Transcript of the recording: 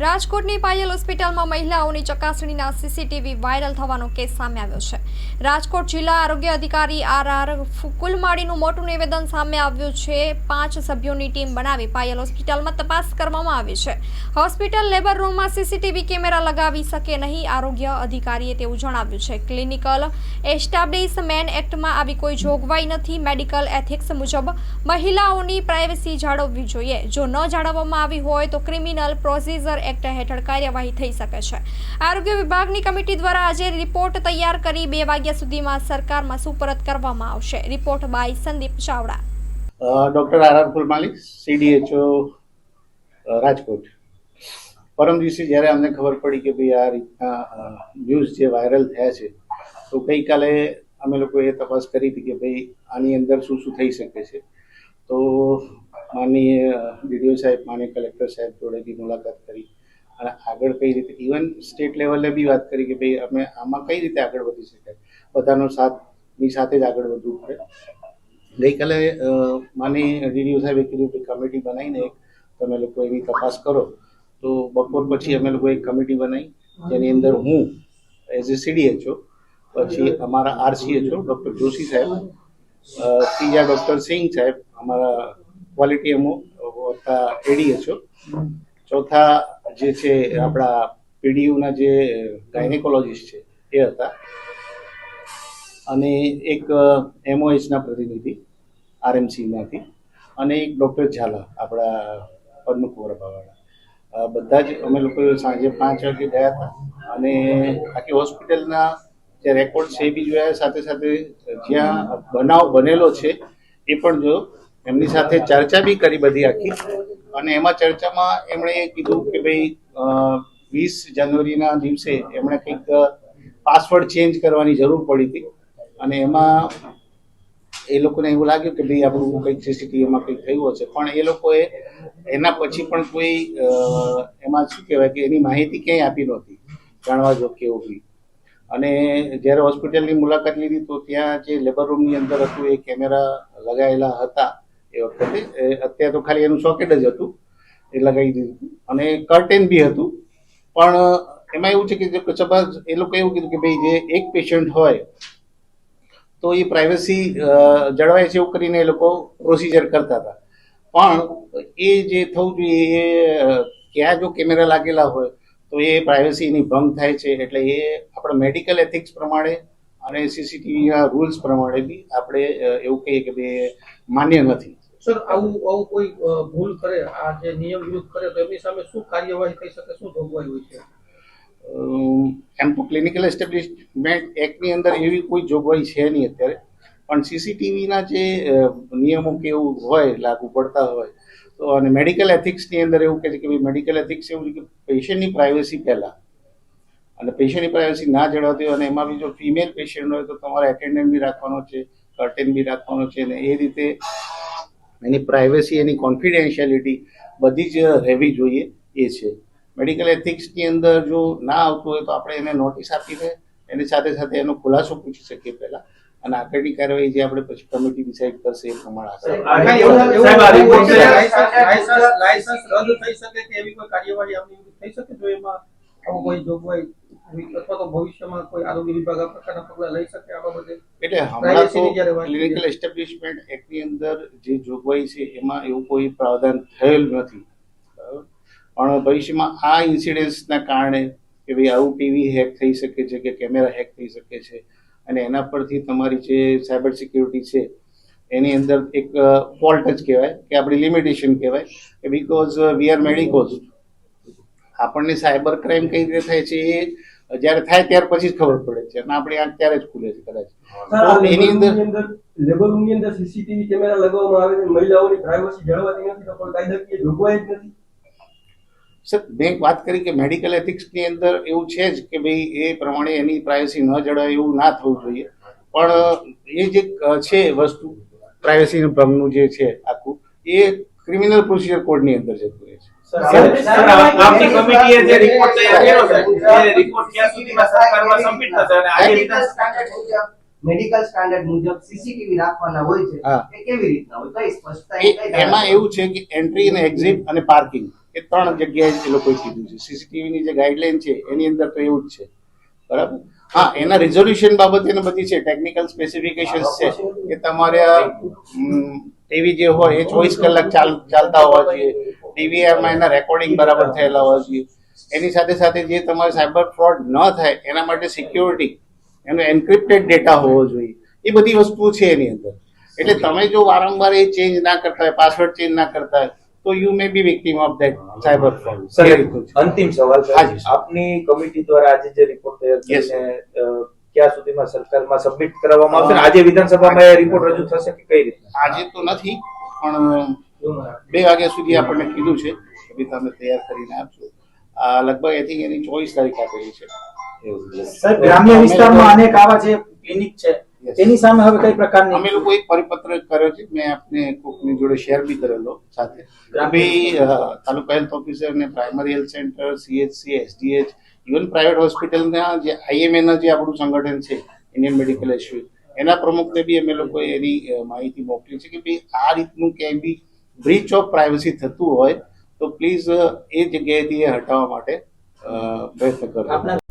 રાજકોટની પાયલ હોસ્પિટલમાં મહિલાઓની ચકાસણીના સીસીટીવી વાયરલ થવાનો કેસ સામે આવ્યો છે. રાજકોટ જિલ્લા આરોગ્ય અધિકારી આર આર કુલમાળીનું મોટું નિવેદન સામે આવ્યું છે. પાંચ સભ્યોની ટીમ બનાવી પાયલ હોસ્પિટલમાં તપાસ કરવામાં આવી છે. હોસ્પિટલ લેબર રૂમમાં સીસીટીવી કેમેરા લગાવી શકે નહીં, આરોગ્ય અધિકારીએ તેવું જણાવ્યું છે. ક્લિનિકલ એસ્ટાબ્લિશમેન્ટ એક્ટમાં આવી કોઈ જોગવાઈ નથી. મેડિકલ એથિક્સ મુજબ મહિલાઓની પ્રાઇવસી જાળવવી જોઈએ. જો ન જાળવવામાં આવી હોય તો ક્રિમિનલ પ્રોસિજર એક્ટ હેઠળ કાર્યવાહી થઈ શકે છે. આરોગ્ય વિભાગની કમિટી દ્વારા આજે રિપોર્ટ તૈયાર કરી બે વાગ્યા સુધીમાં સરકારમાં સુપરત કરવામાં આવશે. Report by Sandeep Chavda. Doctor R R Phulmali CDHO Rajkot. પરમ દિવસે જ્યારે અમને ખબર પડી કે ભાઈ આ રીતના ન્યૂઝ જે વાયરલ થયા છે, તો ગઈકાલે અમે લોકોએ તપાસ કરી હતી કે ભાઈ આની અંદર શું શું થઈ શકે છે. તો માનીય ડીડીઓ સાહેબ માનીય કલેક્ટર સાહેબ જોડેથી મુલાકાત કરી. અને આગળ કઈ રીતે ઇવન સ્ટેટ લેવલે બી વાત કરી કે ભાઈ અમે આમાં કઈ રીતે આગળ વધી શકાય બધાનો સાથની સાથે જ આગળ વધવું પડે. ગઈકાલે માની ડીડીઓ સાહેબે કીધું કે કમિટી બનાવીને તમે લોકો એની તપાસ કરો. તો બપોર પછી અમે લોકો એક કમિટી બનાવી, જેની અંદર હું એઝ એ સીડીએચઓ પછી અમારા આરસીએચઓ ડૉક્ટર જોશી સાહેબ ત્રીજા ડૉક્ટર સિંહ સાહેબ, અમારા ક્વોલિટી એમઓ વત્તા એડીએચઓ ચોથા જે છે આપણા પીડીયુના જે ગાયનેકોલોજીસ્ટ છે, એ હતા. અને એક એમઓએચના પ્રતિનિધિ, આરએમસીમાંથી. અને એક ડૉક્ટર ઝાલા, આપણા પદ્મકુંવરબાવાળા બધા જ, અમે લોકો સાંજે પાંચ વાગે ગયા હતા. અને આખી હોસ્પિટલના જે રેકોર્ડ છે એ બી જોયા, સાથે સાથે જ્યાં બનાવ બનેલો છે, એ પણ જો એમની સાથે ચર્ચા બી કરી બધી આખી. અને એમાં ચર્ચામાં એમણે કીધું કે ભાઈ વીસ જાન્યુઆરીના દિવસે એમણે કંઈક પાસવર્ડ ચેન્જ કરવાની જરૂર પડી હતી. અને એમાં એ લોકોને એવું લાગ્યું કે ભાઈ, આપણું કંઈક સીસીટીવીમાં કંઈક થયું હશે. પણ એ લોકોએ એના પછી પણ કોઈ એમાં શું કહેવાય કે એની માહિતી ક્યાંય આપી નહોતી, જાણવા જો કે બી અને જ્યારે હોસ્પિટલની મુલાકાત લીધી તો ત્યાં જે લેબર રૂમની અંદર હતું એ કેમેરા લગાવેલા હતા. એ વખતે. અત્યારે તો ખાલી એનું સોકેટ જ હતું. એ લગાવી દીધું અને કર્ટેન બી હતું. પણ, એમાં એવું છે કે સપોઝ એ લોકો એવું કીધું કે ભાઈ જે એક પેશન્ટ હોય, તો એ પ્રાઇવસી જળવાય છે એવું કરીને એ લોકો પ્રોસિજર કરતા હતા. પણ, એ જે થવું જોઈએ, એ, ક્યાં જો કેમેરા લાગેલા હોય, તો એ પ્રાઇવસીની ભંગ થાય છે. એટલે એ આપણા મેડિકલ એથિક્સ પ્રમાણે અને સીસીટીવીના રૂલ્સ પ્રમાણે બી આપણે એવું કહીએ કે ભાઈ માન્ય નથી. સર, આવું આવું કોઈ ભૂલ કરે, આ જે નિયમ વિરુદ્ધ કરે, તો એમની સામે શું કાર્યવાહી થઈ શકે, શું જોગવાઈ હોય છે? એમ તો ક્લિનિકલ એસ્ટેબ્લિશમેન્ટ એક્ટની અંદર એવી કોઈ જોગવાઈ છે નહીં અત્યારે. પણ સીસીટીવીના જે નિયમો કે એવું હોય, લાગુ પડતા હોય, તો અને મેડિકલ એથિક્સની અંદર એવું કહે છે કે મેડિકલ એથિક્સ એવું છે કે પેશન્ટની પ્રાઇવસી પહેલાં. અને પેશન્ટની પ્રાઇવસી ના જળવાતી હોય અને એમાં બી જો ફિમેલ પેશન્ટ હોય તો તમારે એટેન્ડન્ટ બી રાખવાનો છે કર્ટેન બી રાખવાનો છે અને એ રીતે એની પ્રાઇવસી એની કોન્ફિડેન્શિયાલિટી બધી જ રહેવી જોઈએ એ છે. મેડિકલ એથિક્સની અંદર જો ના આવતું હોય તો આપણે એને નોટિસ આપીને એની સાથે સાથે એનો ખુલાસો પૂછી શકીએ પહેલા. અને આગળની કાર્યવાહી જે આપણે પછી કમિટી ડિસાઈડ કરશે એ પ્રમાણે. લાયસન્સ- રદ થઈ શકે કે એવી કોઈ કાર્યવાહી આપણી થઈ શકે? જો એમાં કોઈ જોગવાઈ હોય અથવા તો ભવિષ્યમાં કોઈ આરોગ્ય વિભાગ આ પ્રકારના પગલાં લઈ શકે આ બાબતે? એટલે હમણાં તો ની જ્યારે વાત ક્લિનિકલ એસ્ટેબ્લિશમેન્ટ એક્ટની અંદર જે જોગવાઈ છે એમાં એવું કોઈ પ્રાવધાન થયેલ નથી. પણ ભવિષ્યમાં આ ઇન્સિડન્સના કારણે કે ભાઈ આવું ટીવી હેક થઈ શકે છે કે કેમેરા હેક થઈ શકે છે અને એના પરથી તમારી જે સાયબર સિક્યુરિટી છે એની અંદર એક ફોલ્ટ જ કહેવાય કે આપણી લિમિટેશન કહેવાય કે બિકોઝ વી આર મેડિકોઝ આપણને સાયબર ક્રાઇમ કઈ રીતે થાય છે એ જ્યારે થાય ત્યાર પછી જ ખબર પડે છે. અને આપણી આંખ ત્યારે જ ખુલે છે કદાચ. એની અંદર લેબર રૂમની અંદર સીસીટીવી કેમેરા લગાવવામાં આવે છે. મહિલાઓની પ્રાઇવસી જળવાતી નથી તો પણ કાયદાકીય જોગવાઈ જ નથી. સર મેં વાત કરી કે મેડિકલ એથિક્સની અંદર એવું છે જ કે ભાઈ એ પ્રમાણે એની પ્રાઇવસી ન જળવાય એવું ના થવું જોઈએ. પણ એ જે છે વસ્તુ પ્રાઇવસીનું ભંગનું જે છે આખું એ ક્રિમિનલ પ્રોસિજર કોડની અંદર જતું રહે છે. આપની કમિટીએ જે report તૈયાર કર્યો છે, એ report ક્યાં સુધીમાં સરકારમાં submit થશે અને આજે સ્ટાન્ડર્ડ મેડિકલ સ્ટાન્ડર્ડ મુજબ સીસીટીવી રાખવાના હોય છે એ કેવી રીતના હોય? કઈ સ્પષ્ટતા એમાં એવું છે કે એન્ટ્રી અને એક્ઝિટ અને પાર્કિંગ એ ત્રણ જગ્યાએ એ લોકોએ કીધું છે. સીસીટીવીની જે ગાઈડલાઈન છે એની અંદર તો એવું જ છે. બરાબર? હા એના રિઝોલ્યુશન બાબતે ને બધી છે. ટેકનિકલ સ્પેસિફિકેશન્સ છે. કે તમારે ટીવી જે હોય એ ચોવીસ કલાક ચાલ ચાલતા હોવા જોઈએ. ડીવીઆરમાં એના રેકોર્ડિંગ બરાબર થયેલા હોવા જોઈએ એની સાથે સાથે જે તમારે સાયબર ફ્રોડ ન થાય એના માટે સિક્યોરિટી એનો એન્ક્રિપ્ટેડ ડેટા હોવો જોઈએ. એ બધી વસ્તુઓ છે એની અંદર. એટલે તમે જો વારંવાર એ ચેન્જ ના કરતા હોય પાસવર્ડ ચેન્જ ના કરતા હોય તો you may be victim of that cyber fraud અંતિમ સવાલ આપની કમિટી દ્વારા આજે જે રિપોર્ટ તૈયાર છે ક્યાં સુધીમાં સરકારમાં સબમિટ કરવામાં આવશે? આજે વિધાનસભામાં એ રિપોર્ટ રજૂ થશે કે કઈ રીતે આજે તો નથી પણ બે વાગ્યા સુધી આપણને કીધું છે. કે તમે તૈયાર કરીને આપજો. આ લગભગ આઈ થિંક એની ચોવીસ તારીખ આપેલી છે. સાહેબ ગ્રામ્ય વિસ્તારમાં અનેક આવા જે ક્લિનિક છે તેની સામે હવે કઈ પ્રકારની અમે લોકો એક પરિપત્ર કર્યો છે. મેં આપને કોકની જોડે શેર બી કરેલો સાથે. ભાઈ તાલુકા હેલ્થ ઓફિસર ને primary health centre CHC SDH even private હોસ્પિટલના જે આઈએમએ ના જે આપણું સંગઠન છે ઇન્ડિયન મેડિકલ એસ્યુ એના પ્રમુખને બી અમે લોકોએ એની માહિતી મોકલી છે કે ભાઈ આ રીતનું ક્યાંય બી બ્રીચ ઓફ પ્રાઇવસી થતું હોય તો પ્લીઝ એ જગ્યાએથી એ હટાવવા માટે પ્રયત્ન કરો